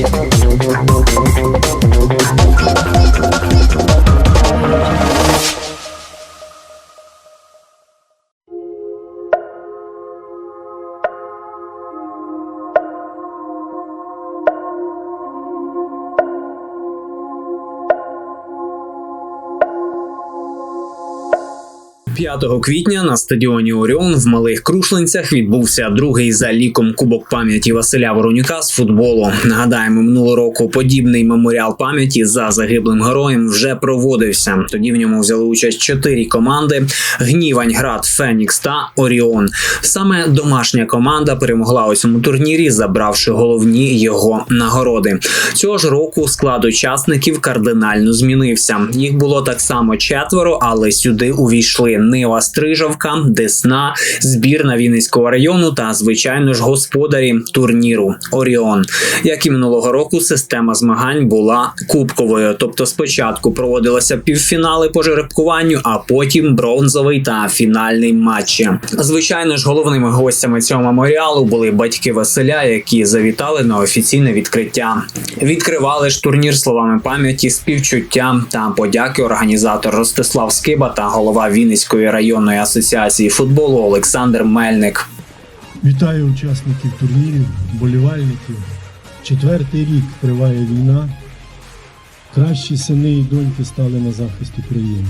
Thank you. П'ятого квітня на стадіоні Оріон в малих Крушленцях відбувся другий за ліком Кубок пам'яті Василя Воронюка з футболу. Нагадаємо, минулого року подібний меморіал пам'яті за загиблим героєм вже проводився. Тоді в ньому взяли участь чотири команди: Гнівань, Град, Фенікс та Оріон. Саме домашня команда перемогла у цьому турнірі, забравши головні його нагороди. Цього ж року склад учасників кардинально змінився. Їх було так само четверо, але сюди увійшли Нива Стрижавка, Десна, збірна Вінницького району та, звичайно ж, господарі турніру Оріон. Як і минулого року, система змагань була кубковою. Тобто, спочатку проводилися півфінали по жеребкуванню, а потім бронзовий та фінальний матчі. Звичайно ж, головними гостями цього меморіалу були батьки Василя, які завітали на офіційне відкриття. Відкривали ж турнір словами пам'яті, співчуття та подяки організатор Ростислав Скиба та голова Вінницької районної асоціації футболу Олександр Мельник. Вітаю учасників турнірів, болівальників. Четвертий рік триває війна. Кращі сини і доньки стали на захист України.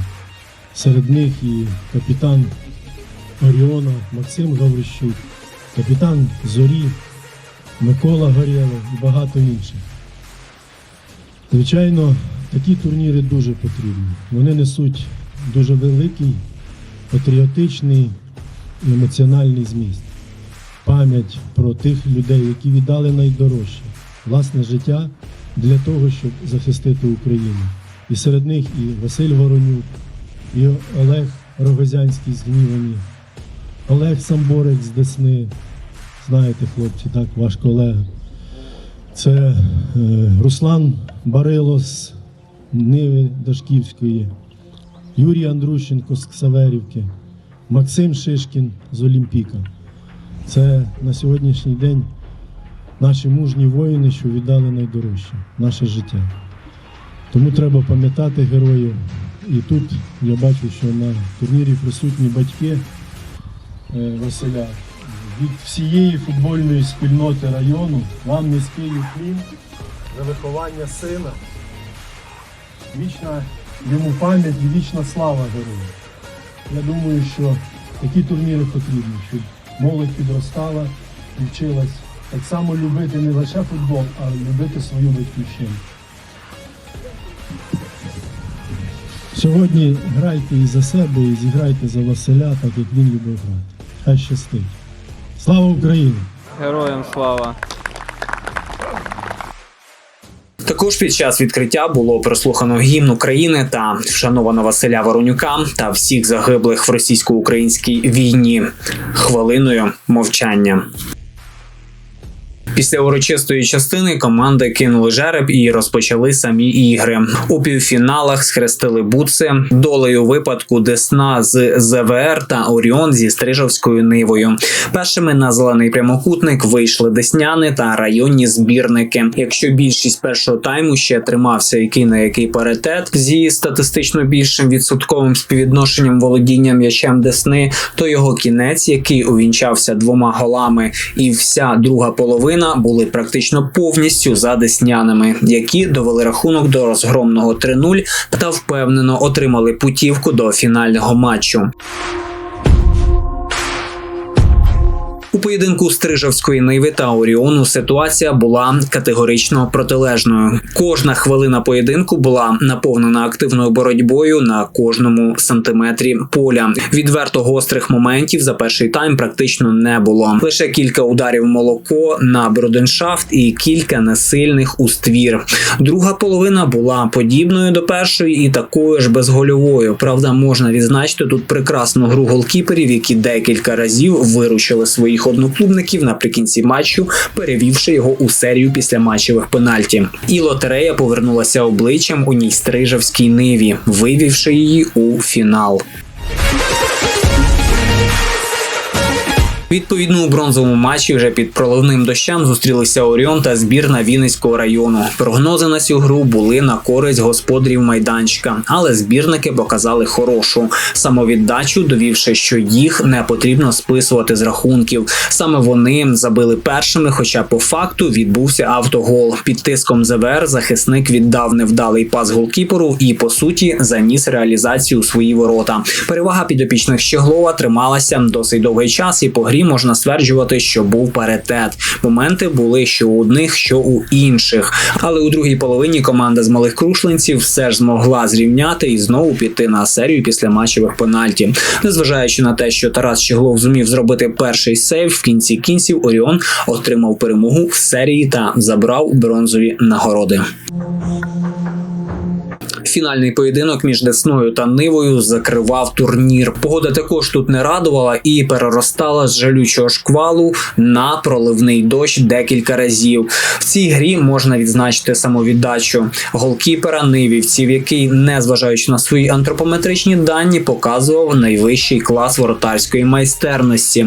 Серед них і капітан Оріона Максим Гаврищук, капітан Зорі, Микола Горєло і багато інших. Звичайно, такі турніри дуже потрібні. Вони несуть дуже великий патріотичний емоціональний зміст пам'ять про тих людей, які віддали найдорожче власне життя для того, щоб захистити Україну. І серед них і Василь Воронюк, і Олег Рогозянський з Гнівані, Олег Самборець з Десни. Знаєте, хлопці, так, ваш колега. Це е, Руслан Барило з Ниви Дашківської, Юрій Андрущенко з Ксаверівки, Максим Шишкін з Олімпіка. Це на сьогоднішній день наші мужні воїни, що віддали найдорожче наше життя. Тому треба пам'ятати героїв. І тут я бачу, що на турнірі присутні батьки е, Василя. Від всієї футбольної спільноти району вам низький уклін за виховання сина. Вічна йому пам'ять і вічна слава герою. Я думаю, що такі турніри потрібні, щоб молодь підростала і вчилась так само любити не лише футбол, а любити свою батьківщину. Сьогодні грайте і за себе, і зіграйте за Василя, так як він любив грати. Хай щастить. Слава Україні! Героям слава! Також під час відкриття було прослухано гімн України та вшановано Василя Воронюка та всіх загиблих в російсько-українській війні хвилиною мовчання. Після урочистої частини команди кинули жереб і розпочали самі ігри. У півфіналах схрестили бутси долею випадку Десна з ЗВР та Оріон зі Стрижовською нивою. Першими на зелений прямокутник вийшли десняни та районні збірники. Якщо більшість першого тайму ще тримався який на який паритет зі статистично більшим відсотковим співвідношенням володіння м'ячем Десни, то його кінець, який увінчався двома голами, і вся друга половина були практично повністю за деснянами, які довели рахунок до розгромного 3-0 та впевнено отримали путівку до фінального матчу. У поєдинку Стрижавської Ниви та Оріону ситуація була категорично протилежною. Кожна хвилина поєдинку була наповнена активною боротьбою на кожному сантиметрі поля. Відверто гострих моментів за перший тайм практично не було. Лише кілька ударів молоко на броденшафт і кілька несильних у ствір. Друга половина була подібною до першої і такою ж безгольовою. Правда, можна відзначити тут прекрасну гру голкіперів, які декілька разів виручили своїх одноклубників наприкінці матчу, перевівши його у серію після матчевих пенальті. І лотерея повернулася обличчям у ній стрижавській ниві, вивівши її у фінал. Відповідно, у бронзовому матчі вже під проливним дощем зустрілися Оріон та збірна Вінницького району. Прогнози на цю гру були на користь господарів майданчика, але збірники показали хорошу самовіддачу, довівши, що їх не потрібно списувати з рахунків. Саме вони забили першими, хоча по факту відбувся автогол. Під тиском ЗВР захисник віддав невдалий пас голкіперу і по суті заніс реалізацію у свої ворота. Перевага підопічних Щеглова трималася досить довгий час, і по грі можна стверджувати, що був паритет. Моменти були що у одних, що у інших. Але у другій половині команда з малих крушлинців все ж змогла зрівняти і знову піти на серію після матчевих пенальті. Незважаючи на те, що Тарас Щеглов зумів зробити перший сейв, в кінці кінців Оріон отримав перемогу в серії та забрав бронзові нагороди. Фінальний поєдинок між Десною та Нивою закривав турнір. Погода також тут не радувала і переростала з жалючого шквалу на проливний дощ декілька разів. В цій грі можна відзначити самовіддачу голкіпера Нивівців, який, незважаючи на свої антропометричні дані, показував найвищий клас воротарської майстерності.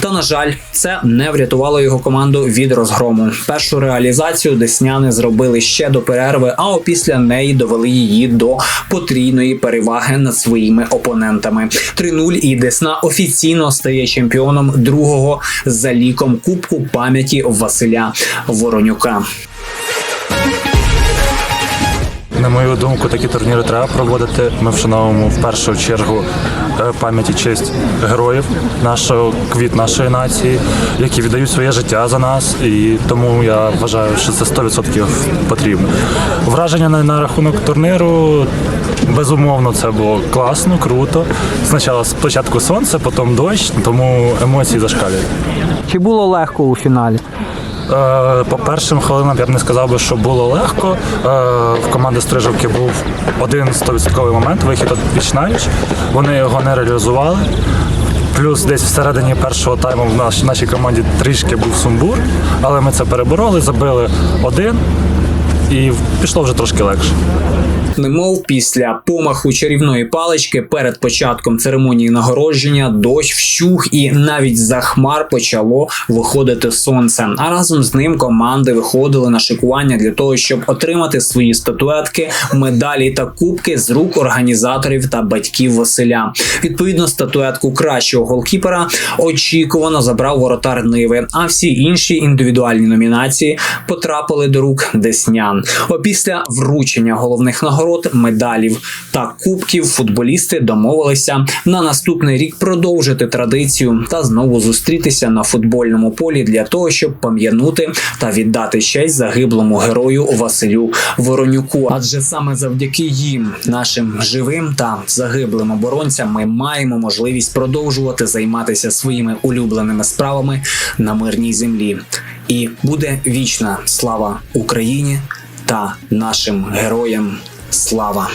Та на жаль, це не врятувало його команду від розгрому. Першу реалізацію десняни зробили ще до перерви, а опісля неї довели її до потрійної переваги над своїми опонентами. 3-0 і Десна офіційно стає чемпіоном другого за ліком Кубку пам'яті Василя Воронюка. На мою думку, такі турніри треба проводити. Ми вшановуємо в першу чергу е, пам'ять і честь героїв нашого квіт нашої нації, які віддають своє життя за нас. І тому я вважаю, що це 100% потрібно. Враження на, на рахунок турніру. Безумовно, це було класно, круто. Спочатку спочатку сонце, потім дощ, тому емоції зашкалюють. Чи було легко у фіналі? Е, По першим хвилинам я б не сказав би, що було легко. Е, В команди Стрижовки був один 100% момент, вихід від Вічнавіч. Вони його не реалізували. Плюс десь всередині першого тайму в нашій команді трішки був сумбур, але ми це перебороли, забили один і пішло вже трошки легше. Немов після помаху чарівної палички перед початком церемонії нагородження дощ вщух і навіть за хмар почало виходити сонце. А разом з ним команди виходили на шикування для того, щоб отримати свої статуетки, медалі та кубки з рук організаторів та батьків Василя. Відповідно, статуетку кращого голкіпера очікувано забрав воротар Ниви. А всі інші індивідуальні номінації потрапили до рук Деснян. Опісля вручення головних нагород, медалів та кубків футболісти домовилися на наступний рік продовжити традицію та знову зустрітися на футбольному полі для того, щоб пам'янути та віддати честь загиблому герою Василю Воронюку. Адже саме завдяки їм, нашим живим та загиблим оборонцям, ми маємо можливість продовжувати займатися своїми улюбленими справами на мирній землі. І буде вічна слава Україні та нашим героям слава.